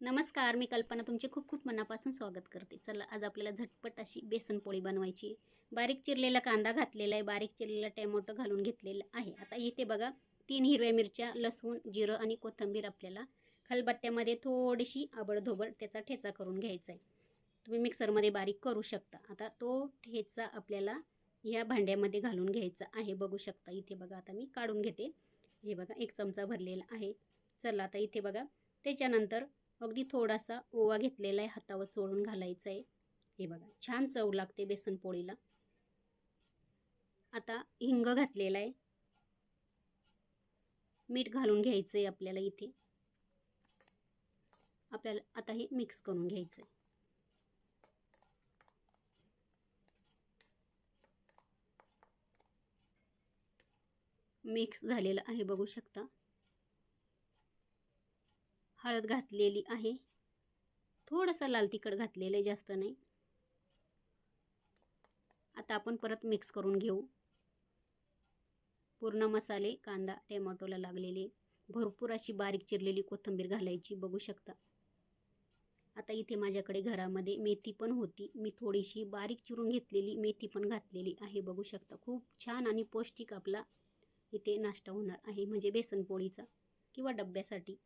नमस्कार मी कल्पना तुमचे खूप खूप मनापासून स्वागत करते. चला आज आपल्याला झटपट अशी बेसन पोळी बनवायची बारीक चिरलेला कांदा घातलेला आहे बारीक चिरलेला टॅमॅटो घालून घेतलेला आहे. आता इथे बघा तीन हिरव्या मिरच्या लसूण जिरं आणि कोथिंबीर आपल्याला खलबत्त्यामध्ये थोडीशी आबडधोबड त्याचा ठेचा करून घ्यायचा आहे. तुम्ही मिक्सरमध्ये बारीक करू शकता. आता तो ठेचा आपल्याला या भांड्यामध्ये घालून घ्यायचा आहे. बघू शकता इथे बघा आता मी काढून घेते. हे बघा एक चमचा भरलेला आहे. चला आता इथे बघा त्याच्यानंतर अगदी थोडासा ओवा घेतलेला आहे हातावर चोळून घालायचा आहे. हे बघा छान चव लागते बेसन पोळीला. आता हिंग घातलेला आहे. मीठ घालून घ्यायचं आहे आपल्याला इथे. आपल्याला आता हे मिक्स करून घ्यायचं आहे मिक्स झालेलं आहे बघू शकता. हळद घातलेली आहे. थोडंसं लाल तिखट घातलेलं आहे जास्त नाही. आता आपण परत मिक्स करून घेऊ. पूर्ण मसाले कांदा टॅमॅटोला लागलेले. भरपूर अशी बारीक चिरलेली कोथिंबीर घालायची बघू शकता. आता इथे माझ्याकडे घरामध्ये मेथी पण होती. मी थोडीशी बारीक चिरून घेतलेली मेथी पण घातलेली आहे बघू शकता. खूप छान आणि पौष्टिक आपला इथे नाश्ता होणार आहे म्हणजे बेसन पोळीचा किंवा डब्यासाठी.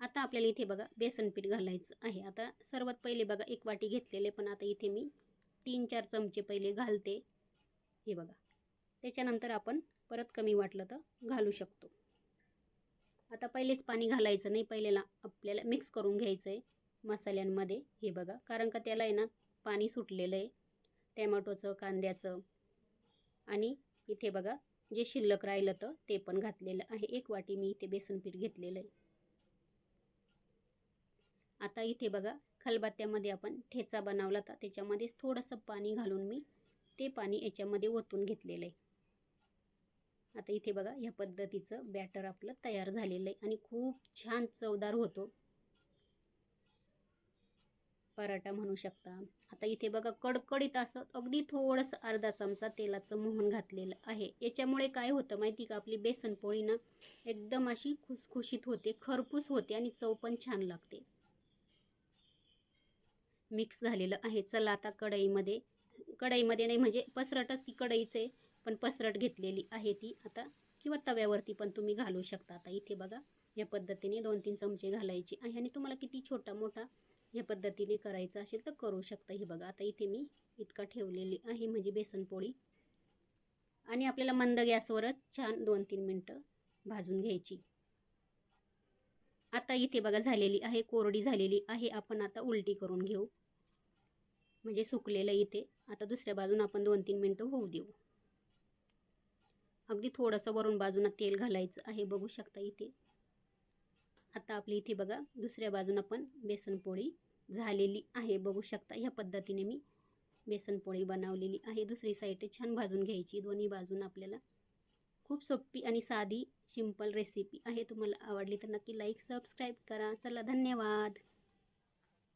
आता आपल्याला इथे बघा बेसन पीठ घालायचं आहे. आता सर्वात पहिले बघा एक वाटी घेतलेले पण आता इथे मी तीन चार चमचे पहिले घालते. हे बघा. त्याच्यानंतर आपण परत कमी वाटलं तर घालू शकतो. आता पहिलेच पाणी घालायचं नाही. पहिलेला आपल्याला मिक्स करून घ्यायचं आहे मसाल्यांमध्ये. हे बघा कारण का त्याला आहे ना पाणी सुटलेलं आहे. टॅमॅटोचं कांद्याचं. आणि इथे बघा जे शिल्लक राहिलं तर ते पण घातलेलं आहे. एक वाटी मी इथे बेसन पीठ घेतलेलं आहे. आता इथे बघा खलबत्त्यामध्ये आपण ठेचा बनवला तर त्याच्यामध्येच थोडंसं पाणी घालून मी ते पाणी याच्यामध्ये ओतून घेतलेलं आहे. आता इथे बघा ह्या पद्धतीचं बॅटर आपलं तयार झालेलं आहे आणि खूप छान चवदार होतो. पराठा म्हणू शकता. आता इथे बघा कडकडीत असं अगदी थोडंसं अर्धा चमचा तेलाचं मोहन घातलेलं आहे. याच्यामुळे काय होतं माहिती का? आपली बेसनपोळी ना एकदम अशी खुसखुशीत होते खरपूस होते आणि चव पण छान लागते. मिक्स झालेलं आहे. चला आता कढईमध्ये कढईमध्ये नाही म्हणजे पसरटच ती कढईच आहे पण पसरट घेतलेली आहे ती आता. किंवा तव्यावरती पण तुम्ही घालू शकता. आता इथे बघा या पद्धतीने दोन तीन चमचे घालायचे आहे. आणि तुम्हाला किती छोटा मोठा या पद्धतीने करायचा असेल तर करू शकता. हे बघा आता इथे मी इतका ठेवलेली आहे म्हणजे बेसनपोळी आणि आपल्याला मंद गॅसवरच छान दोन तीन मिनटं भाजून घ्यायची. आता इथे बघा झालेली आहे कोरडी झालेली आहे. आपण आता उलटी करून घेऊ. म्हणजे सुकलेलं इथे. आता दुसऱ्या बाजून आपण दोन तीन मिनटं होऊ देऊ. अगदी थोडंसं वरून बाजूनं तेल घालायचं आहे. बघू शकता इथे. आता आपली इथे बघा दुसऱ्या बाजून आपण बेसनपोळी झालेली आहे. बघू शकता ह्या पद्धतीने मी बेसनपोळी बनवलेली आहे. दुसरी साईड छान भाजून घ्यायची. दोन्ही बाजून आपल्याला खूप सोपी आणि साधी सिंपल रेसिपी आहे. तुम्हाला आवडली तर नक्की लाईक सबस्क्राईब करा. चला धन्यवाद.